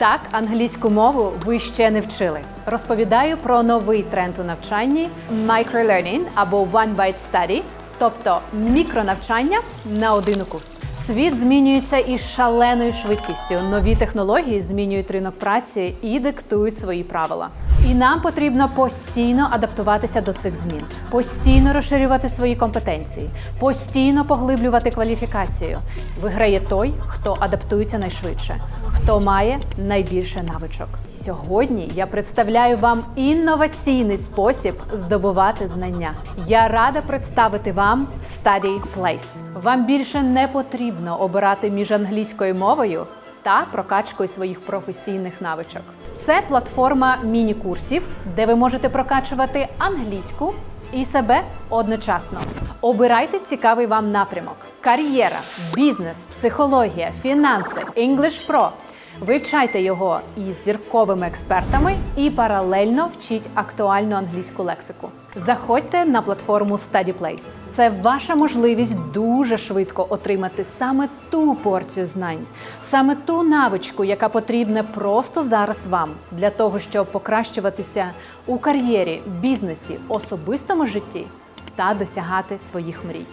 Так, англійську мову ви ще не вчили. Розповідаю про новий тренд у навчанні microlearning або one bite study, тобто мікронавчання на один укус. Світ змінюється із шаленою швидкістю. Нові технології змінюють ринок праці і диктують свої правила. І нам потрібно постійно адаптуватися до цих змін, постійно розширювати свої компетенції, постійно поглиблювати кваліфікацію. Виграє той, хто адаптується найшвидше, хто має найбільше навичок. Сьогодні я представляю вам інноваційний спосіб здобувати знання. Я рада представити вам Study Place. Вам більше не потрібно обирати між англійською мовою та прокачкою своїх професійних навичок. Це платформа міні-курсів, де ви можете прокачувати англійську і себе одночасно. Обирайте цікавий вам напрямок: кар'єра, бізнес, психологія, фінанси, English Pro. Вивчайте його із зірковими експертами і паралельно вчіть актуальну англійську лексику. Заходьте на платформу StudyPlace. Це ваша можливість дуже швидко отримати саме ту порцію знань, саме ту навичку, яка потрібна просто зараз вам для того, щоб покращуватися у кар'єрі, бізнесі, особистому житті та досягати своїх мрій.